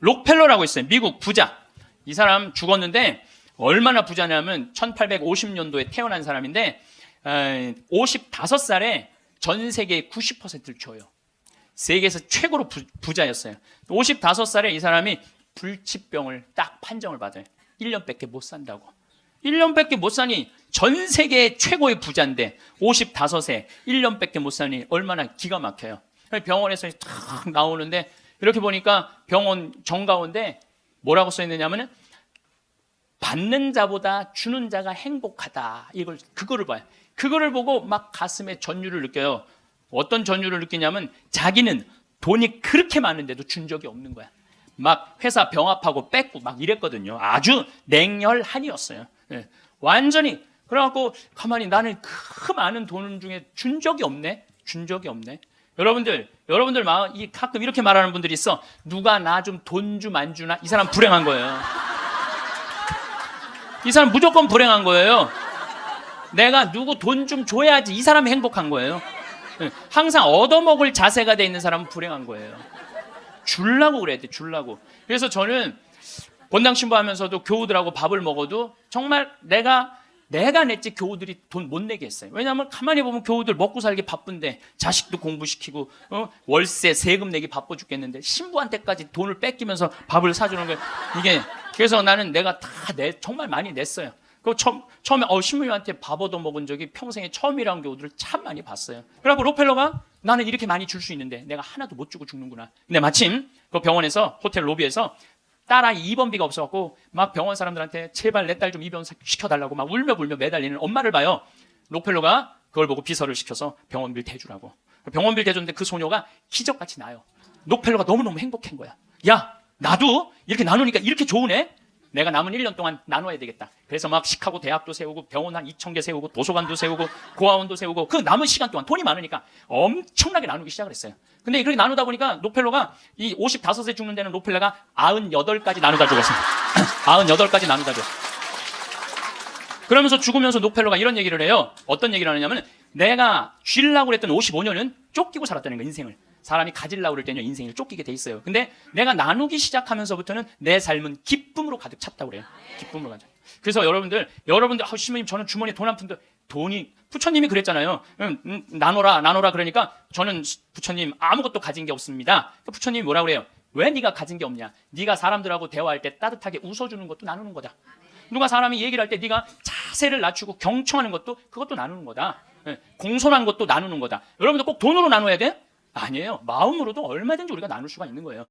록펠러라고 있어요. 미국 부자. 이 사람 죽었는데 얼마나 부자냐면 1850년도에 태어난 사람인데 55살에 전 세계의 90%를 줘요. 세계에서 최고로 부, 부자였어요. 55살에 이 사람이 불치병을 딱 판정을 받아요. 1년밖에 못 산다고. 1년밖에 못 사니 전 세계 최고의 부자인데 55세 1년밖에 못 사니 얼마나 기가 막혀요. 병원에서 탁 나오는데 이렇게 보니까 병원 정 가운데 뭐라고 써 있느냐면은 받는 자보다 주는 자가 행복하다. 이걸 그거를 봐요. 그거를 보고 막 가슴에 전율을 느껴요. 어떤 전율을 느끼냐면 자기는 돈이 그렇게 많은데도 준 적이 없는 거야. 막 회사 병합하고 뺏고 막 이랬거든요. 아주 냉혈한이었어요. 예. 완전히 그래갖고 가만히 나는 그 많은 돈 중에 준 적이 없네. 준 적이 없네. 여러분들, 여러분들 마음 이 가끔 이렇게 말하는 분들이 있어. 누가 나 좀 돈 좀 안 주나? 이 사람 불행한 거예요. 이 사람 무조건 불행한 거예요. 내가 누구 돈 좀 줘야지 이 사람이 행복한 거예요. 예. 항상 얻어먹을 자세가 돼 있는 사람은 불행한 거예요. 줄라고 그래야 돼, 줄라고. 그래서 저는 본당 신부하면서도 교우들하고 밥을 먹어도 정말 내가 내가 냈지 교우들이 돈 못 내게 했어요. 왜냐하면 가만히 보면 교우들 먹고 살기 바쁜데 자식도 공부시키고 어? 월세 세금 내기 바빠 죽겠는데 신부한테까지 돈을 뺏기면서 밥을 사주는 거예요. 이게 그래서 나는 내가 다 내 정말 많이 냈어요. 그 처음 처음에 어 신부님한테 밥 얻어 먹은 적이 평생에 처음이라는 교우들을 참 많이 봤어요. 그래갖고 로펠러가 나는 이렇게 많이 줄 수 있는데 내가 하나도 못 주고 죽는구나. 근데 마침 그 병원에서 호텔 로비에서 딸아이 입원비가 없어갖고 막 병원 사람들한테 제발 내 딸 좀 입원 시켜달라고 막 울며 불며 매달리는 엄마를 봐요. 록펠러가 그걸 보고 비서를 시켜서 병원비를 대주라고. 병원비를 대줬는데 그 소녀가 기적같이 나요. 록펠러가 너무너무 행복한 거야. 야, 나도 이렇게 나누니까 이렇게 좋으네? 내가 남은 1년 동안 나눠야 되겠다. 그래서 막 시카고 대학도 세우고 병원 한 2,000개 세우고 도서관도 세우고 고아원도 세우고 그 남은 시간 동안 돈이 많으니까 엄청나게 나누기 시작을 했어요. 근데 그렇게 나누다 보니까 노펠러가 이 55세 죽는 데는 노펠러가 98까지 나누다 죽었습니다. 98까지 나누다 죽었어요. 그러면서 죽으면서 노펠러가 이런 얘기를 해요. 어떤 얘기를 하느냐면 내가 쉬려고 그랬던 55년은 쫓기고 살았다는 거 인생을. 사람이 가질라고 그럴 때는 인생을 쫓기게 돼 있어요. 근데 내가 나누기 시작하면서부터는 내 삶은 기쁨으로 가득 찼다고 그래요. 기쁨으로 가득. 그래서 여러분들, 여러분들, 아, 신부님, 저는 주머니에 돈 한 푼도, 돈이, 부처님이 그랬잖아요. 음, 음, 나눠라, 나눠라. 그러니까 저는 부처님 아무것도 가진 게 없습니다. 그 부처님이 뭐라 그래요? 왜 네가 가진 게 없냐? 네가 사람들하고 대화할 때 따뜻하게 웃어주는 것도 나누는 거다. 누가 사람이 얘기를 할 때 네가 자세를 낮추고 경청하는 것도 그것도 나누는 거다. 예, 공손한 것도 나누는 거다. 여러분들 꼭 돈으로 나눠야 돼? 아니에요. 마음으로도 얼마든지 우리가 나눌 수가 있는 거예요.